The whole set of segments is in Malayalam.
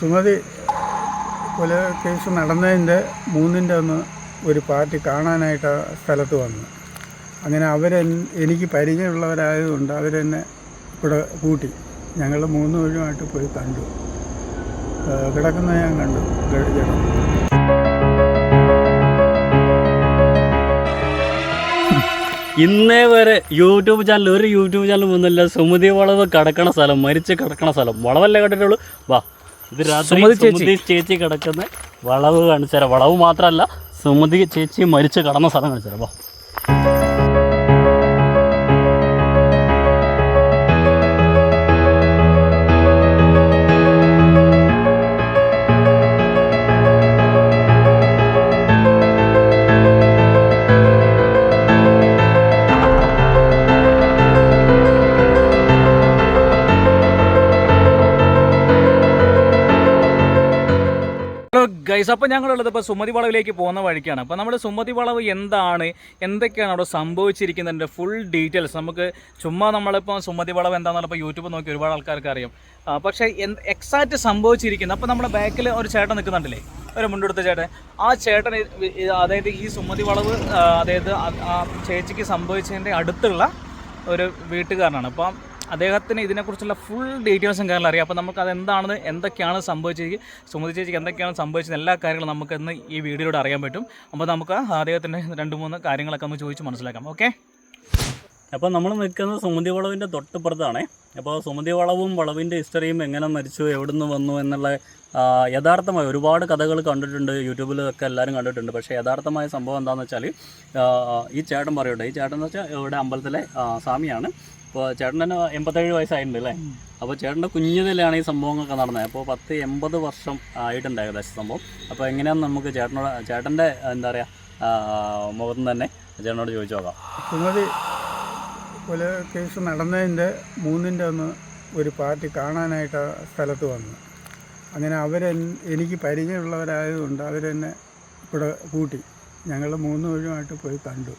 സുമതി കൊല കേസ് നടന്നതിന്റെ മൂന്നിന്റെ ഒന്ന് ഒരു പാർട്ടി കാണാനായിട്ട് ആ സ്ഥലത്ത് വന്നു. അങ്ങനെ അവരെ എനിക്ക് പരിചയമുള്ളവരായതുകൊണ്ട് അവരെന്നെ ഇവിടെ കൂട്ടി. ഞങ്ങൾ മൂന്ന് പേരുമായിട്ട് പോയി കണ്ടു. കിടക്കുന്ന ഞാൻ കണ്ടു. ഇന്നേ വരെ യൂട്യൂബ് ചാനൽ ഒരു യൂട്യൂബ് ചാനൽ ഒന്നുമില്ല. സുമതി വളവ് കിടക്കണ സ്ഥലം മരിച്ച് കിടക്കണ സ്ഥലം. വളവല്ലേ കണ്ടിട്ടുള്ളൂ? വാ. ഇത് രാത്രി സുമതി ചേച്ചി. ചേച്ചി കിടക്കുന്ന വളവ് കാണിച്ചു തരാം വളവ് മാത്രമല്ല സുമതി ചേച്ചി മരിച്ച് കടന്ന സ്ഥലം കാണിച്ചു തരാം ഗൈസ് അപ്പോൾ ഞങ്ങളുള്ളത് ഇപ്പോൾ സുമതി വളവിലേക്ക് പോകുന്ന വഴിക്കാണ്. അപ്പോൾ നമ്മൾ സുമതി വളവ് എന്താണ്? എന്തൊക്കെയാണ് അവിടെ സംഭവിച്ചിരിക്കുന്നതിന്റെ ഫുൾ ഡീറ്റെയിൽസ് നമുക്ക് ചുമ്മാ നമ്മളിപ്പോൾ സുമതി വളവ് എന്താണെന്നുള്ള ഇപ്പോൾ യൂട്യൂബ് നോക്കി ഒരുപാട് ആൾക്കാർക്ക് അറിയാം. പക്ഷേ എക്സാക്റ്റ് സംഭവിച്ചിരിക്കുന്നത് അപ്പോൾ നമ്മുടെ ബാക്കിൽ ഒരു ചേട്ടൻ നിൽക്കുന്നുണ്ടല്ലേ? ഒരു മുണ്ടെടുത്ത ചേട്ടൻ. ആ ചേട്ടൻ അതായത് ഈ സുമതി വളവ് അതായത് ആ ചേച്ചിക്ക് സംഭവിച്ചതിന്റെ അടുത്തുള്ള ഒരു വീട്ടുകാരനാണ്. അപ്പം അദ്ദേഹത്തിന് ഇതിനെക്കുറിച്ചുള്ള ഫുൾ ഡീറ്റെയിൽസും കാര്യങ്ങളും അറിയാം. അപ്പോൾ നമുക്ക് അത് എന്താണെന്ന് എന്തൊക്കെയാണ് സംഭവിച്ചത് സുമതി ചേച്ചിക്ക് എന്തൊക്കെയാണ് സംഭവിച്ചത് എല്ലാ കാര്യങ്ങളും നമുക്ക് ഇന്ന് ഈ വീഡിയോയിലൂടെ അറിയാൻ പറ്റും. അപ്പോൾ നമുക്ക് അദ്ദേഹത്തിന്റെ രണ്ട് മൂന്ന് കാര്യങ്ങളൊക്കെ ഒന്ന് ചോദിച്ച് മനസ്സിലാക്കാം. ഓക്കെ? അപ്പോൾ നമ്മൾ നിൽക്കുന്നത് സുമതി വളവിന്റെ തൊട്ടപ്പുറത്താണ് അപ്പോൾ സുമതി വളവും വളവിന്റെ ഹിസ്റ്ററിയും എങ്ങനെ മരിച്ചു എവിടെ നിന്ന് വന്നു എന്നുള്ള യഥാർത്ഥമായി ഒരുപാട് കഥകൾ കണ്ടിട്ടുണ്ട്. യൂട്യൂബിലൊക്കെ എല്ലാവരും കണ്ടിട്ടുണ്ട്. പക്ഷേ യഥാർത്ഥമായ സംഭവം എന്താണെന്ന് വെച്ചാൽ ഈ ചേട്ടൻ പറയട്ടെ. ഈ ചേട്ടൻ എന്ന് വെച്ചാൽ ഇവിടെ അമ്പലത്തിലെ സ്വാമിയാണ്. അപ്പോൾ ചേട്ടൻ തന്നെ എൺപത്തേഴ് വയസ്സായിട്ടുണ്ട് അല്ലേ? അപ്പോൾ ചേട്ടന്റെ കുഞ്ഞിതിലാണ് ഈ സംഭവങ്ങളൊക്കെ നടന്നത്. അപ്പോൾ പത്ത് എൺപത് വർഷം ആയിട്ടുണ്ട് ഏകദേശം സംഭവം. അപ്പോൾ എങ്ങനെയാണെന്ന് നമുക്ക് ചേട്ടനോട് ചേട്ടന്റെ എന്താ പറയുക മുഖത്ത് തന്നെ ചേട്ടനോട് ചോദിച്ചു നോക്കാം. സുമതി കൊല കേസ് നടന്നതിന്റെ മൂന്നിന്റെ ഒന്ന് ഒരു പാർട്ടി കാണാനായിട്ട് ആ സ്ഥലത്ത് വന്നു. അങ്ങനെ അവരെ എനിക്ക് പരിചയമുള്ളവരായതുകൊണ്ട് അവരെന്നെ ഇവിടെ കൂട്ടി. ഞങ്ങൾ മൂന്ന് വഴിയുമായിട്ട് പോയി കണ്ടു.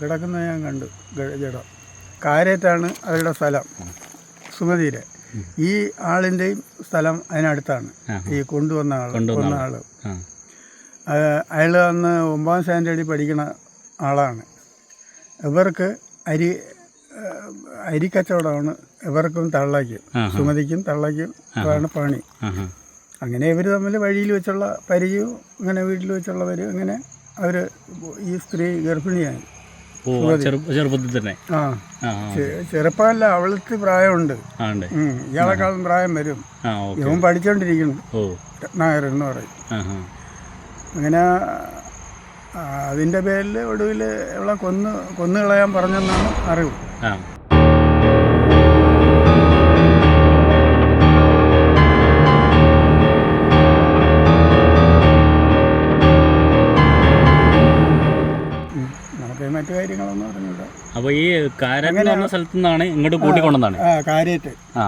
കിടക്കുന്ന ഞാൻ കണ്ടു ജഡം. കാരേറ്റാണ് അവരുടെ സ്ഥലം. സുമതിയിലെ ഈ ആളിന്റെയും സ്ഥലം അതിനടുത്താണ്. ഈ കൊണ്ടുവന്ന ആൾ കൊണ്ടുവന്ന ആൾ. ആൾ അയാൾ അന്ന് ഒമ്പതാം സ്റ്റാൻഡേർഡിൽ പഠിക്കുന്ന ആളാണ്. ഇവർക്ക് അരി അരി അരിക്കച്ചവടമാണ് ഇവർക്കും തള്ളയ്ക്കും. സുമതിക്കും തള്ളയ്ക്കും അതാണ് പണി. അങ്ങനെ ഇവർ തമ്മിൽ വഴിയിൽ വെച്ചുള്ള പരിചയവും അങ്ങനെ വീട്ടിൽ വെച്ചുള്ളവർ അങ്ങനെ അവർ ഈ സ്ത്രീ ഗർഭിണിയായി. ചെറുപ്പത്തിൽ തന്നെ. ചെറുപ്പമല്ല അവൾക്ക് പ്രായമുണ്ട്. ഇയാളെക്കാളും പ്രായം വരും. ഇവൻ പഠിച്ചോണ്ടിരിക്കുന്നു. നായർ രത്നാകരൻ എന്ന് പറയും. അങ്ങനെ അതിന്റെ അതിന്റെ പേരിൽ ഒടുവിൽ ഇവളെ കൊന്ന് കൊന്നു കളയാൻ പറഞ്ഞെന്നാണ് അറിവ്. എന്ന് പറഞ്ഞ സ്ഥലത്തു നിന്നാണ് ഇങ്ങോട്ട് കൂട്ടിക്കൊണ്ടെന്നാണ് ആ കാര്യേറ്റ് ആ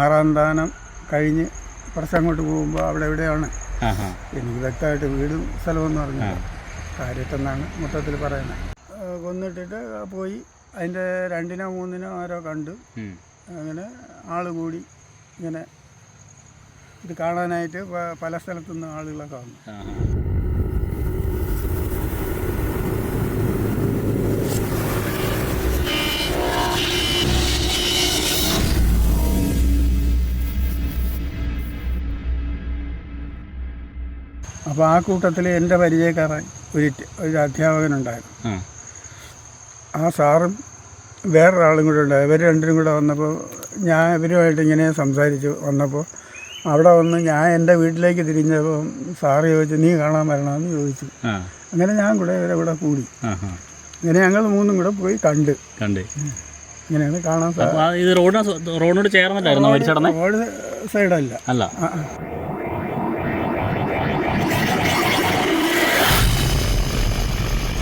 ആറാം ദാനം കഴിഞ്ഞ് കുറച്ച് അങ്ങോട്ട് പോകുമ്പോൾ അവിടെ എവിടെയാണ് എനിക്ക് വ്യക്തമായിട്ട് വീടും സ്ഥലമൊന്നും അറിഞ്ഞില്ല. കാര്യത്തെന്നാണ് മൊത്തത്തിൽ പറയുന്നത്. കൊന്നിട്ടിട്ട് പോയി. അതിന്റെ രണ്ടിനോ മൂന്നിനോ ആരോ കണ്ടു. അങ്ങനെ ആൾ കൂടി ഇങ്ങനെ ഇത് കാണാനായിട്ട് പല സ്ഥലത്തുനിന്ന് ആളുകളൊക്കെ വന്നു അപ്പോൾ ആ കൂട്ടത്തിൽ എന്റെ പരിചയക്കാരൻ ഒരു ഒരു അധ്യാപകനുണ്ടായിരുന്നു. ആ. ആ സാറും വേറൊരാളും കൂടെ ഉണ്ടായി. ഇവർ രണ്ടിനും കൂടെ വന്നപ്പോൾ ഞാൻ ഇവരുമായിട്ട് ഇങ്ങനെ സംസാരിച്ചു. വന്നപ്പോൾ അവിടെ വന്ന് ഞാൻ എന്റെ വീട്ടിലേക്ക് തിരിഞ്ഞപ്പോൾ സാറ് ചോദിച്ചു നീ കാണാൻ വരണമെന്ന് ചോദിച്ചു. അങ്ങനെ ഞാൻ കൂടെ ഇവരെ കൂടെ കൂടി. ഇങ്ങനെ ഞങ്ങൾ മൂന്നും കൂടെ പോയി കണ്ട്. കണ്ട്. ഇങ്ങനെയാണ് കാണാൻ സാധിക്കും റോഡിനോട് ചേർന്നിട്ടായിരുന്നു റോഡ് സൈഡല്ല. അല്ല.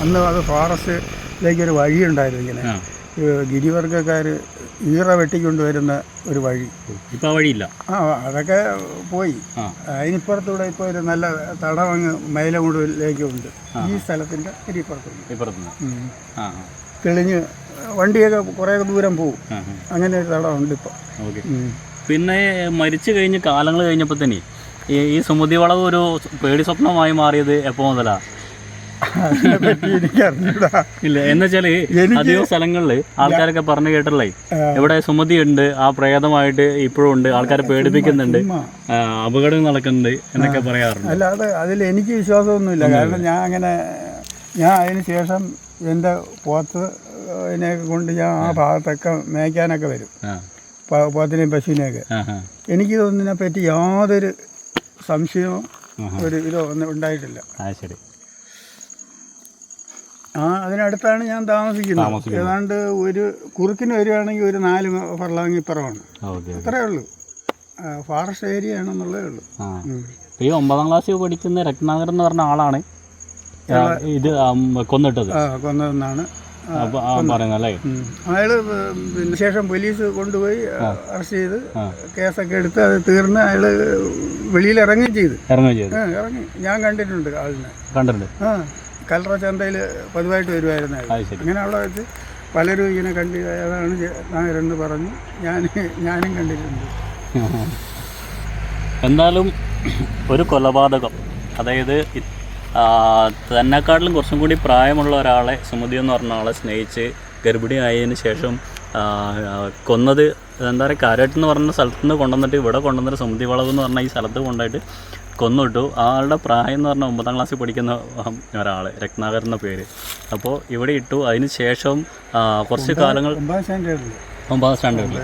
അന്ന് അത് ഫോറസ്റ്റിലേക്ക് ഒരു വഴിയുണ്ടായിരുന്നു ഇങ്ങനെ. ഗിരിവർഗക്കാർ ഈറ വെട്ടിക്കൊണ്ടുവരുന്ന ഒരു വഴി. ഇപ്പം വഴിയില്ല? ആ അതൊക്കെ പോയി. അതിനിപ്പുറത്തൂടെ ഇപ്പോൾ ഒരു നല്ല തടവങ്ങ് മൈലമുടിലേക്ക് ഉണ്ട്. ഈ സ്ഥലത്തിന്റെ ഇരിപ്പുറത്തുണ്ട്. തെളിഞ്ഞ് വണ്ടിയൊക്കെ കുറേ ദൂരം പോകും അങ്ങനെ ഒരു തടവുണ്ട് ഇപ്പോൾ ഓക്കെ. പിന്നെ മരിച്ചു കഴിഞ്ഞ് കാലങ്ങൾ കഴിഞ്ഞപ്പോൾ തന്നെ ഈ സുമതി വളവ് ഒരു പേടി സ്വപ്നമായി മാറിയത് എപ്പോൾ മുതലാ? അതിനെപ്പറ്റി എനിക്ക് അറിഞ്ഞൂടാ. ഇല്ല എന്നുവെച്ചാൽ അധികം സ്ഥലങ്ങളിൽ ആൾക്കാരൊക്കെ പറഞ്ഞു കേട്ടല്ലേ. ഇവിടെ സുമതി ഉണ്ട് ആ പ്രേതമായിട്ട് ഇപ്പോഴും ഉണ്ട് ആൾക്കാരെ പേടിപ്പിക്കുന്നുണ്ട്. അപകടം നടക്കുന്നുണ്ട് എന്നൊക്കെ പറയാറുണ്ട്. അല്ലാതെ അതിൽ എനിക്ക് വിശ്വാസമൊന്നുമില്ല. കാരണം ഞാൻ അങ്ങനെ ഞാൻ അതിന് ശേഷം എന്റെ പോത്ത് കൊണ്ട് ഞാൻ ആ ഭാഗത്തൊക്കെ മേയ്ക്കാനൊക്കെ വരും. പോത്തിനെയും പശുവിനെയൊക്കെ. എനിക്കിതൊന്നിനെ പറ്റി യാതൊരു സംശയമോ ഒരു ഇതോ ഒന്നും ഉണ്ടായിട്ടില്ല. ശരി. ആ അതിനടുത്താണ് ഞാൻ താമസിക്കുന്നത്. ഏതാണ്ട് ഒരു കുറുക്കിന് വരികയാണെങ്കിൽ ഒരു നാല് ഫർലാങ് ഇപ്പുറമാണ് അത്രേ ഉള്ളൂ. ഫോറസ്റ്റ് ഏരിയ ആണെന്നുള്ളതേ ഉള്ളൂ. ഈ ഒമ്പതാം ക്ലാസ്സിൽ പഠിക്കുന്ന രത്നാകർ എന്ന് പറഞ്ഞ ആളാണ്. ഇത് കൊന്നിട്ടത്. കൊന്നതെന്നാണ്. പറയുന്നല്ലേ അയാൾ പിന്നെ ശേഷം പോലീസ് കൊണ്ടുപോയി അറസ്റ്റ് ചെയ്ത്. കേസൊക്കെ എടുത്ത് അത് തീർന്ന് അയാൾ വെളിയിൽ ഇറങ്ങുകയും ചെയ്തു. ഇറങ്ങുകയും ചെയ്തു. ഇറങ്ങി. ഞാൻ കണ്ടിട്ടുണ്ട് ആളിനെ. കണ്ടിട്ടുണ്ട്. ആ. കല്ലറ ചന്തയിൽ പതിവായിട്ട് വരുമായിരുന്നു അങ്ങനെ അവിടെ വെച്ച് പലരും ഇങ്ങനെ കണ്ടി അതാണ് നായരെന്ന് പറഞ്ഞു. ഞാൻ ഞാനും കണ്ടിട്ടുണ്ട്. എന്നാലും ഒരു കൊലപാതകം. അതായത് തന്നെക്കാട്ടിലും കുറച്ചും കൂടി പ്രായമുള്ള ഒരാളെ സുമതി എന്ന് പറഞ്ഞ ആളെ സ്നേഹിച്ച് ഗർഭിണിയായതിന് ശേഷം ആ, ആ, കൊന്നത് എന്താ പറയുക എന്ന് പറഞ്ഞ സ്ഥലത്ത് നിന്ന് കൊണ്ടുവന്നിട്ട് ഇവിടെ കൊണ്ടുവന്നിട്ട് സുമതി വളവ് എന്ന് പറഞ്ഞ ഈ സ്ഥലത്ത് കൊണ്ടുപോയിട്ട് കൊന്നിട്ടു ആളുടെ പ്രായം എന്ന് പറഞ്ഞാൽ ഒമ്പതാം ക്ലാസ്സിൽ പഠിക്കുന്ന ഒരാൾ രത്നാകർ എന്ന പേര്. അപ്പോൾ ഇവിടെ ഇട്ടു. അതിന് ശേഷം കുറച്ച് കാലങ്ങൾ ഒമ്പതാം സ്റ്റാൻഡേർഡിൽ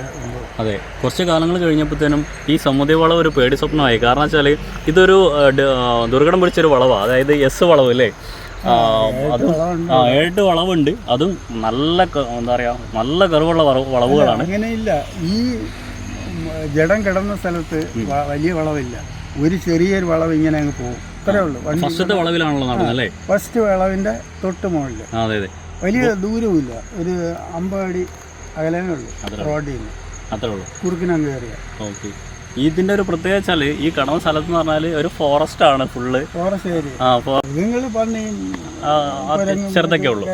അതെ. കുറച്ച് കാലങ്ങൾ കഴിഞ്ഞപ്പോഴത്തേനും ഈ സമുദ്ര വളവ് ഒരു പേടി സ്വപ്നമായി. കാരണം വെച്ചാൽ ഇതൊരു ദുർഘടം പിടിച്ചൊരു വളവാണ് അതായത് എസ് വളവ് അല്ലേ? അതും അത് വളവുണ്ട്. അതും നല്ല എന്താ പറയുക നല്ല കറിവുള്ള വളവ് വളവുകളാണ്. അങ്ങനെയില്ല. ഈ ജഡം കിടന്ന സ്ഥലത്ത് വലിയ വളവില്ല. ഒരു ചെറിയൊരു വളവ് ഇങ്ങനെ അങ്ങ് പോകും. ഇത്രേ ഉള്ളൂ. ഫസ്റ്റ് ഫസ്റ്റത്തെ വളവിലാണല്ലോ നടന്നല്ലേ അല്ലേ? ഫസ്റ്റ് വളവിന്റെ തൊട്ട് മുകളിൽ അതെ അതെ. വലിയ ദൂരവുമില്ല. ഒരു അമ്പത് അടി അകലമേ ഉള്ളൂ റോഡിൽ നിന്ന്. കുറുക്കിനങ്ങ് കയറിയ. ഓക്കെ. ഇതിന്റെ ഒരു പ്രത്യേകത വെച്ചാൽ ഈ കടന്ന സ്ഥലത്ത് എന്ന് പറഞ്ഞാൽ ഒരു ഫോറസ്റ്റ് ആണ് ഫുള്ള് ഫോറസ്റ്റ് ഏരിയ ആ ഫോ- നിങ്ങൾ പന്നിയും ആ, ആ ചെറുതൊക്കെ ഉള്ളൂ.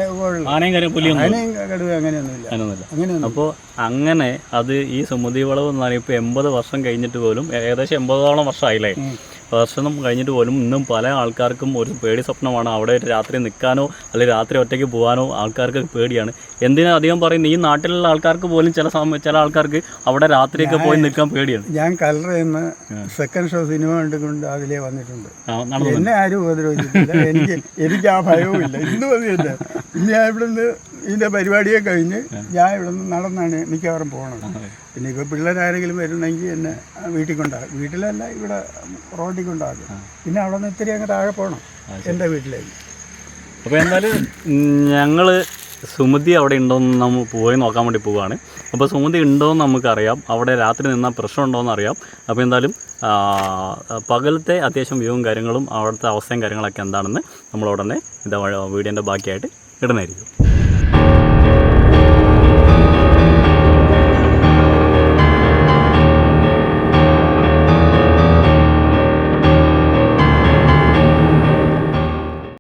ആനയും കാര്യം പുലിയും അങ്ങനെയൊന്നുമില്ല. അപ്പോൾ അങ്ങനെ അത് ഈ സുമതി വളവ് എന്ന് പറയുമ്പോൾ ഇപ്പൊ എൺപത് വർഷം കഴിഞ്ഞിട്ട് പോലും ഏകദേശം എൺപതോളം വർഷമായില്ലേ വർഷം കഴിഞ്ഞിട്ട് പോലും ഇന്നും പല ആൾക്കാർക്കും ഒരു പേടി സ്വപ്നമാണ്. അവിടെ രാത്രി നിൽക്കാനോ അല്ലെങ്കിൽ രാത്രി ഒറ്റയ്ക്ക് പോകാനോ ആൾക്കാർക്ക് പേടിയാണ്. എന്തിനാ അധികം പറയുന്നത്? ഈ നാട്ടിലുള്ള ആൾക്കാർക്ക് പോലും ചില സമയം ചില ആൾക്കാർക്ക് അവിടെ രാത്രിയൊക്കെ പോയി നിൽക്കാൻ പേടിയാണ്. ഞാൻ കലറയെന്ന് സെക്കൻഡ് ഷോ സിനിമ കണ്ടുകൊണ്ട് അതിലേ വന്നിട്ടുണ്ട്. എന്നെ ആരും ഉപദ്രവിച്ചിട്ടില്ല. എനിക്ക് എനിക്ക് ആ ഭയവും ഇല്ല ഇന്ന് വന്നിട്ടുണ്ട് ഇനി ഞാൻ ഇവിടുന്ന് ഇതിന്റെ പരിപാടിയെ കഴിഞ്ഞ് ഞാൻ ഇവിടെ നിന്ന് നടന്നാണ് മിക്കവാറും പോകണത് പിന്നെ ഇപ്പോൾ പിള്ളേരാരെങ്കിലും വരുന്നെങ്കിൽ എന്നെ വീട്ടിൽ കൊണ്ടാകും വീട്ടിലല്ല ഇവിടെ റോഡിൽ കൊണ്ടാകും പിന്നെ അവിടെ നിന്ന് ഇത്തിരി അങ്ങ് താഴെ പോകണം എന്റെ വീട്ടിലേക്ക്. അപ്പോൾ എന്തായാലും ഞങ്ങൾ സുമതി അവിടെ ഉണ്ടോയെന്ന് നമ്മൾ പോയി നോക്കാൻ വേണ്ടി പോവുകയാണ് അപ്പോൾ സുമതി ഉണ്ടോയെന്ന് നമുക്കറിയാം. അവിടെ രാത്രി നിന്നാൽ പ്രശ്നം ഉണ്ടോയെന്ന് അറിയാം. അപ്പോൾ എന്തായാലും പകലത്തെ അത്യാവശ്യം വ്യൂവും കാര്യങ്ങളും അവിടുത്തെ അവസ്ഥയും കാര്യങ്ങളൊക്കെ എന്താണെന്ന് നമ്മൾ ഉടനെ ഇതാ വീഡിയോന്റെ ബാക്കിയായിട്ട് ഇടുന്നതായിരിക്കും.